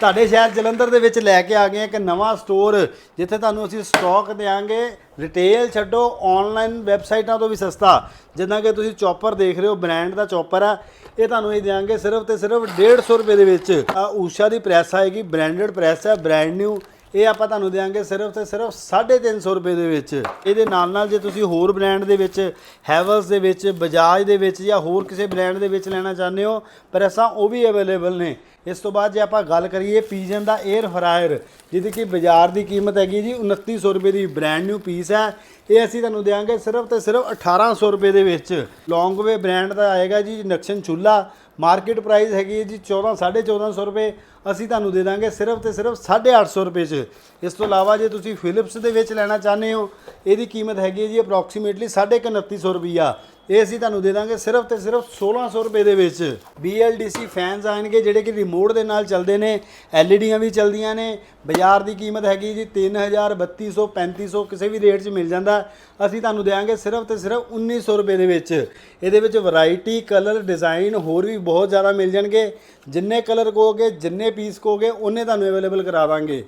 ਤੁਹਾਡੇ ਸ਼ਹਿਰ ਜਲੰਧਰ ਦੇ ਵਿੱਚ ਲੈ ਕੇ ਆ ਗਏ ਇੱਕ ਨਵਾਂ ਸਟੋਰ ਜਿੱਥੇ ਤੁਹਾਨੂੰ ਅਸੀਂ ਸਟਾਕ ਦੇਾਂਗੇ ਰਿਟੇਲ ਛੱਡੋ ਆਨਲਾਈਨ ਵੈਬਸਾਈਟਾਂ ਤੋਂ ਵੀ ਸਸਤਾ। ਜਿੱਦਾਂ ਕਿ ਤੁਸੀਂ ਚੌਪਰ ਦੇਖ ਰਹੇ ਹੋ ਬ੍ਰਾਂਡ ਦਾ ਚੌਪਰ ਆ। ਇਹ ਤੁਹਾਨੂੰ ਇਹ ਦੇਾਂਗੇ ਸਿਰਫ ਤੇ ਸਿਰਫ 150 ਰੁਪਏ ਦੇ ਵਿੱਚ। ਆ ਊਸ਼ਾ ਦੀ ਪ੍ਰੈਸ ਆਏਗੀ ਬ੍ਰਾਂਡਡ ਪ੍ਰੈਸ ਹੈ ਬ੍ਰਾਂਡ ਨਿਊ ਇਹ ਆਪਾਂ ਤੁਹਾਨੂੰ ਦੇਾਂਗੇ ਸਿਰਫ ਤੇ ਸਿਰਫ 350 ਰੁਪਏ ਦੇ ਵਿੱਚ। ਇਹਦੇ ਨਾਲ ਨਾਲ ਜੇ ਤੁਸੀਂ ਹੋਰ ਬ੍ਰਾਂਡ ਦੇ ਵਿੱਚ ਹੈਵਲਸ ਦੇ ਵਿੱਚ ਬਜਾਜ ਦੇ ਵਿੱਚ ਜਾਂ ਹੋਰ ਕਿਸੇ ਬ੍ਰਾਂਡ ਦੇ ਵਿੱਚ ਲੈਣਾ ਚਾਹੁੰਦੇ ਹੋ ਪ੍ਰੈਸਾਂ ਉਹ ਵੀ ਅਵੇਲੇਬਲ ਨੇ। ਇਸ ਤੋਂ ਬਾਅਦ ਜੇ ਆਪਾਂ ਗੱਲ ਕਰੀਏ ਪੀਜਨ ਦਾ 에ਅਰ ਫਰਾਇਰ ਜਿਹਦੀ ਕਿ ਬਾਜ਼ਾਰ ਦੀ ਕੀਮਤ ਹੈਗੀ ਜੀ 2900 ਰੁਪਏ ਦੀ ਬ੍ਰਾਂਡ ਨਿਊ ਪੀਸ ਹੈ। ਇਹ ਅਸੀਂ ਤੁਹਾਨੂੰ ਦੇਵਾਂਗੇ ਸਿਰਫ ਤੇ ਸਿਰਫ 1800 ਰੁਪਏ ਦੇ ਵਿੱਚ। ਲੌਂਗਵੇ ਬ੍ਰਾਂਡ ਦਾ ਆਏਗਾ ਜੀ, ਨਕਸ਼ਨ ਚੁੱਲਾ। ਮਾਰਕੀਟ ਪ੍ਰਾਈਸ ਹੈਗੀ ਹੈ ਜੀ 14 1450 ਰੁਪਏ। ਅਸੀਂ ਤੁਹਾਨੂੰ ਦੇ ਦਾਂਗੇ ਸਿਰਫ ਤੇ ਸਿਰਫ 850 ਰੁਪਏ 'ਚ। ਇਸ ਤੋਂ ਇਲਾਵਾ ਜੇ ਤੁਸੀਂ ਫਿਲਿਪਸ ਦੇ ਵਿੱਚ ਲੈਣਾ ਚਾਹੁੰਦੇ ਹੋ, ਇਹਦੀ ਕੀਮਤ ਹੈਗੀ ਹੈ ਜੀ ਅਪਰੋਕਸੀਮੇਟਲੀ 2950 ਰੁਪਈਆ। ਇਹ ਅਸੀਂ ਤੁਹਾਨੂੰ ਦੇ ਦਾਂਗੇ ਸਿਰਫ ਤੇ ਸਿਰਫ 1600 ਰੁਪਏ ਦੇ ਵਿੱਚ। BLDC ਫੈਨਸ ਆਣਗੇ ਜਿਹੜੇ ਕਿ ਰਿਮੋਟ ਦੇ ਨਾਲ ਚੱਲਦੇ ਨੇ LEDਆਂ ਵੀ ਚੱਲਦੀਆਂ ਨੇ, ਬਾਜ਼ਾਰ ਦੀ ਕੀਮਤ ਹੈਗੀ ਜੀ 3000 3200 3500 ਕਿਸੇ ਵੀ ਰੇਟ 'ਚ ਮਿਲ ਜਾਂਦਾ। ਅਸੀਂ ਤੁਹਾਨੂੰ ਦੇਵਾਂਗੇ ਸਿਰਫ ਤੇ ਸਿਰਫ 1900 ਰੁਪਏ ਦੇ ਵਿੱਚ। ਇਹਦੇ ਵਿੱਚ ਵੈਰਾਈਟੀ ਕਲਰ ਡਿਜ਼ਾਈਨ ਹੋਰ ਵੀ ਬਹੁਤ ਜ਼ਿਆਦਾ ਮਿਲ ਜਾਣਗੇ। ਜਿੰਨੇ ਕਲਰ ਕਹੋਗੇ, ਜਿੰਨੇ ਪੀਸ ਕਹੋਗੇ, ਉਹਨੇ ਤੁਹਾਨੂੰ ਅਵੇਲੇਬਲ ਕਰਾ ਦਾਂਗੇ